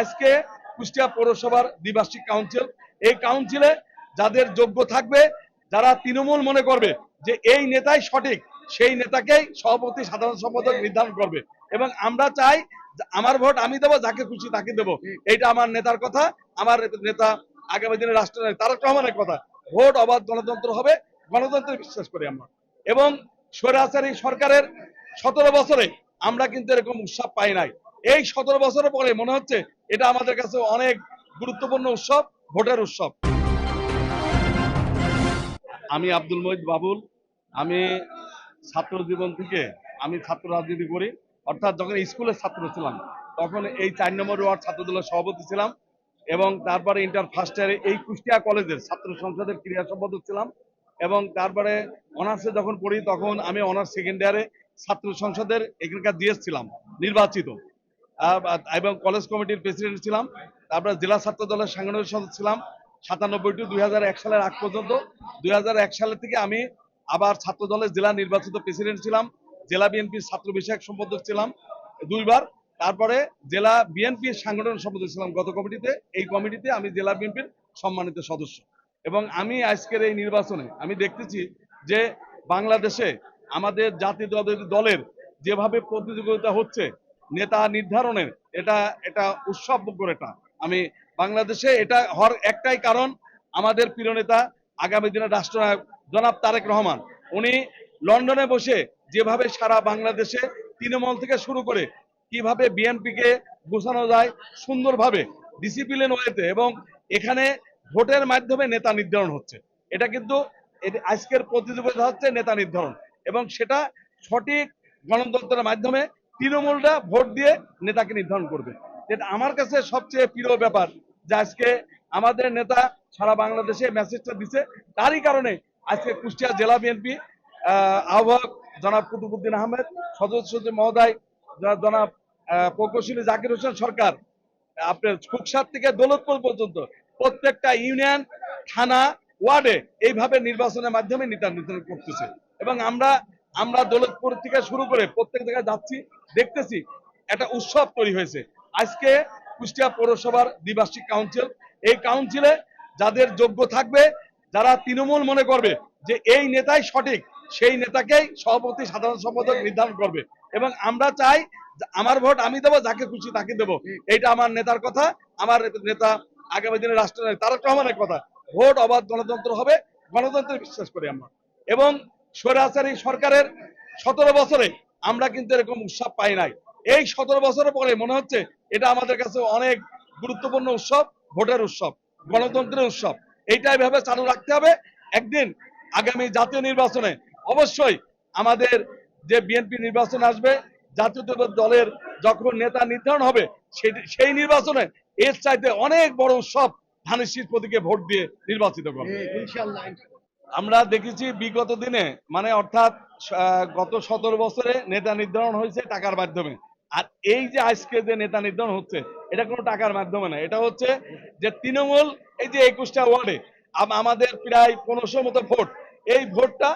আজকে কুষ্টিয়া পৌরসভার দ্বিবার্ষিক কাউন্সিল এই কাউন্সিলে যাদের যোগ্য থাকবে, যারা তৃণমূল মনে করবে যে এই নেতাই সঠিক, সেই নেতাকেই সভাপতি, সাধারণ সম্পাদক নির্ধারণ করবে। এবং আমরা চাই আমার ভোট আমি দেবো, যাকে খুশি তাকে দেবো। এইটা আমার নেতার কথা, আমার নেতা আগামী দিনে রাষ্ট্র তারেক রহমানের কথা। ভোট অবাধ গণতন্ত্র হবে, গণতন্ত্রে বিশ্বাস করি আমরা। এবং স্বৈরাচারী সরকারের সতেরো বছরে আমরা কিন্তু এরকম উৎসাহ পাই নাই। এই সতেরো বছরের পরে মনে হচ্ছে এটা আমাদের কাছে অনেক গুরুত্বপূর্ণ উৎসব, ভোটের উৎসব। আমি আব্দুল মহিদ বাবুল, আমি ছাত্র জীবন থেকে আমি ছাত্র রাজনীতি করি। অর্থাৎ যখন স্কুলের ছাত্র ছিলাম, তখন এই চার নম্বর ওয়ার্ড ছাত্রদলের সভাপতি ছিলাম এবং তারপরে ইন্টার ফার্স্ট ইয়ারে এই কুষ্টিয়া কলেজের ছাত্র সংসদের ক্রীড়া সম্পাদক ছিলাম এবং তারপরে অনার্সে যখন পড়ি, তখন আমি অনার্স সেকেন্ড ইয়ারে ছাত্র সংসদের এখানকার জিএস ছিলাম, নির্বাচিত। এবং কলেজ কমিটির প্রেসিডেন্ট ছিলাম। তারপরে জেলা ছাত্র দলের সাংগঠনিক সদস্য ছিলাম। সাতানব্বই টু দুই সালের আগ পর্যন্ত। দুই হাজার এক সালের থেকে আমি আবার ছাত্র দলের জেলা নির্বাচিত প্রেসিডেন্ট ছিলাম। জেলা বিএনপির ছাত্র বিষয়ক সম্পাদক ছিলাম দুইবার। তারপরে জেলা বিএনপির সাংগঠনিক সম্পাদক ছিলাম গত কমিটিতে। এই কমিটিতে আমি জেলা বিএনপির সম্মানিত সদস্য। এবং আমি আজকের এই নির্বাচনে আমি দেখতেছি যে বাংলাদেশে আমাদের জাতীয় দলের যেভাবে প্রতিযোগিতা হচ্ছে নেতা নির্ধারণের, এটা এটা উৎসব এটা আমি বাংলাদেশে এটা হওয়ার একটাই কারণ, আমাদের প্রিয় নেতা, আগামী দিনের রাষ্ট্রনায়ক জনাব তারেক রহমান, উনি লন্ডনে বসে যেভাবে সারা বাংলাদেশে তৃণমূল থেকে শুরু করে কীভাবে বিএনপিকে গোছানো যায় সুন্দরভাবে ডিসিপ্লিন ওয়েতে এবং এখানে ভোটের মাধ্যমে নেতা নির্ধারণ হচ্ছে। এটা কিন্তু আজকের প্রতিযোগিতা হচ্ছে নেতা নির্ধারণ এবং সেটা সঠিক গণতন্ত্রের মাধ্যমে তৃণমূলরা ভোট দিয়ে নেতাকে নির্ধারণ করবে। এটা আমার কাছে সবচেয়ে প্রিয় ব্যাপার যে আজকে আমাদের নেতা সারা বাংলাদেশে মেসেজটা দিছে। তারই কারণে আজকে কুষ্টিয়া জেলা বিএনপি আহ্বায়ক জনাব কুতুবুদ্দিন আহমেদ, সদস্য মহোদয় জনাব প্রকৌশলী জাকির হোসেন সরকার, আপনার কুকসার থেকে দৌলতপুর পর্যন্ত প্রত্যেকটা ইউনিয়ন, থানা, ওয়ার্ডে এইভাবে নির্বাচনের মাধ্যমে নেতা নির্ধারণ করতেছে। এবং আমরা আমরা দৌলতপুর থেকে শুরু করে প্রত্যেক জায়গায় যাচ্ছি, দেখতেছি একটা উৎসব তৈরি হয়েছে। আজকে কুষ্টিয়া পৌরসভার দ্বিবার্ষিক কাউন্সিল এই কাউন্সিলে যাদের যোগ্য থাকবে, যারা তৃণমূল মনে করবে যে এই নেতাই সঠিক, সেই নেতাকেই সভাপতি, সাধারণ সম্পাদক নির্ধারণ করবে। এবং আমরা চাই আমার ভোট আমি দেবো, যাকে খুশি তাকে দেবো। এইটা আমার নেতার কথা, আমার নেতা আগামী দিনে রাষ্ট্র তারেক রহমানের কথা। ভোট অবাধ গণতন্ত্র হবে, গণতন্ত্রে বিশ্বাস করি আমরা। এবং স্বৈরাচারী সরকারের সতেরো বছরে আমরা কিন্তু এরকম উৎসব পাই নাই। এই সতেরো বছরের পরে মনে হচ্ছে এটা আমাদের কাছে অনেক গুরুত্বপূর্ণ উৎসব, ভোটের উৎসব, গণতন্ত্রের উৎসব। এইটা এভাবে চালু রাখতে হবে। একদিন আগামী জাতীয় নির্বাচনে অবশ্যই আমাদের যে বিএনপি নির্বাচন আসবে জাতীয় দলের যখন নেতা নির্ধারণ হবে, সেই- নির্বাচনে এর চাইতে অনেক বড় উৎসব ধানের শীষ প্রতীকে ভোট দিয়ে নির্বাচিত করবে। আমরা দেখেছি বিগত দিনে মানে অর্থাৎ গত সতেরো বছরে নেতা নির্ধারণ হয়েছে টাকার মাধ্যমে। আর এই যে আজকে যে নেতা নির্ধারণ হচ্ছে, এটা কোনো টাকার মাধ্যমে না। এটা হচ্ছে যে তৃণমূল, এই যে একুশটা ওয়ার্ডে আমাদের প্রায় পনেরোশো মতো ভোট। এই ভোটটা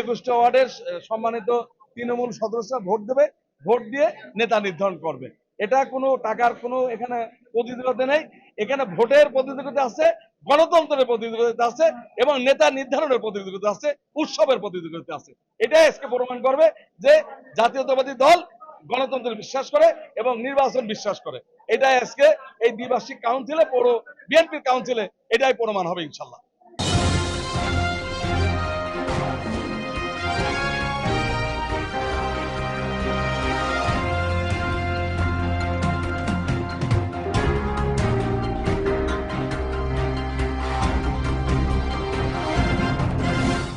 একুশটা ওয়ার্ডের সম্মানিত তৃণমূল সদস্যরা ভোট দেবে, ভোট দিয়ে নেতা নির্ধারণ করবে। এটা কোনো টাকার কোনো এখানে প্রতিযোগিতা নেই। এখানে ভোটের প্রতিযোগিতা আছে গণতন্ত্রের প্রতিযোগিতা আছে এবং নেতা নির্ধারণের প্রতিযোগিতা আছে, উৎসবের প্রতিযোগিতা আছে। এটাই আজকে প্রমাণ করবে যে জাতীয়তাবাদী দল গণতন্ত্রে বিশ্বাস করে এবং নির্বাচন বিশ্বাস করে। এটাই আজকে এই দ্বিবার্ষিক কাউন্সিলে পৌর বিএনপির কাউন্সিলে এটাই প্রমাণ হবে ইনশাল্লাহ।